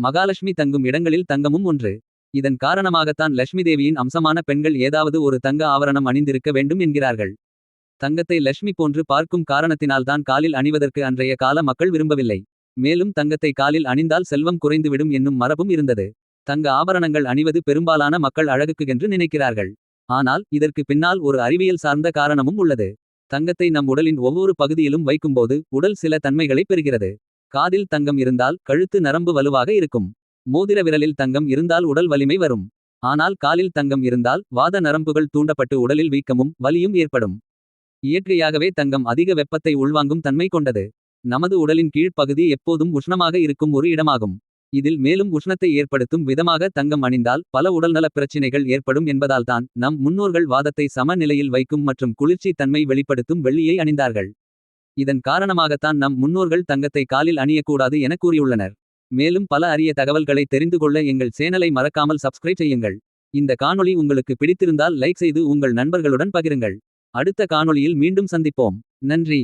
மகாலட்சுமி தங்கும் இடங்களில் தங்கமும் ஒன்று. இதன் காரணமாகத்தான் லட்சுமி தேவியின் அம்சமான பெண்கள் ஏதாவது ஒரு தங்க ஆவரணம் அணிந்திருக்க வேண்டும் என்கிறார்கள். தங்கத்தை லட்சுமி போன்று பார்க்கும் காரணத்தினால்தான் காலில் அணிவதற்கு அன்றைய கால மக்கள் விரும்பவில்லை. மேலும் தங்கத்தை காலில் அணிந்தால் செல்வம் குறைந்துவிடும் என்னும் மரபும் இருந்தது. தங்க ஆபரணங்கள் அணிவது பெரும்பாலான மக்கள் அழகுக்குகென்று நினைக்கிறார்கள். ஆனால் இதற்கு பின்னால் ஒரு அறிவியல் சார்ந்த காரணமும் உள்ளது. தங்கத்தை நம் உடலின் ஒவ்வொரு பகுதியிலும் வைக்கும்போது உடல் சில தன்மைகளைப் பெறுகிறது. காதில் தங்கம் இருந்தால் கழுத்து நரம்பு வலுவாக இருக்கும். மோதிர விரலில் தங்கம் இருந்தால் உடல் வலிமை வரும். ஆனால் காலில் தங்கம் இருந்தால் வாத நரம்புகள் தூண்டப்பட்டு உடலில் வீக்கமும் வலியும் ஏற்படும். இயற்கையாகவே தங்கம் அதிக வெப்பத்தை உள்வாங்கும் தன்மை கொண்டது. நமது உடலின் கீழ்ப்பகுதி பகுதி எப்போதும் உஷ்ணமாக இருக்கும் ஒரு இடமாகும். இதில் மேலும் உஷ்ணத்தை ஏற்படுத்தும் விதமாக தங்கம் அணிந்தால் பல உடல்நலப் பிரச்சினைகள் ஏற்படும் என்பதால்தான் நம் முன்னோர்கள் வாதத்தை சமநிலையில் வைக்கும் மற்றும் குளிர்ச்சி தன்மை வெளிப்படுத்தும் வெள்ளியை அணிந்தார்கள். இதன் காரணமாகத்தான் நம் முன்னோர்கள் தங்கத்தை காலில் அணியக்கூடாது என கூறியுள்ளனர். மேலும் பல அரிய தகவல்களை தெரிந்து கொள்ள எங்கள் சேனலை மறக்காமல் சப்ஸ்கிரைப் செய்யுங்கள். இந்த காணொளி உங்களுக்கு பிடித்திருந்தால் லைக் செய்து உங்கள் நண்பர்களுடன் பகிருங்கள். அடுத்த காணொளியில் மீண்டும் சந்திப்போம். நன்றி.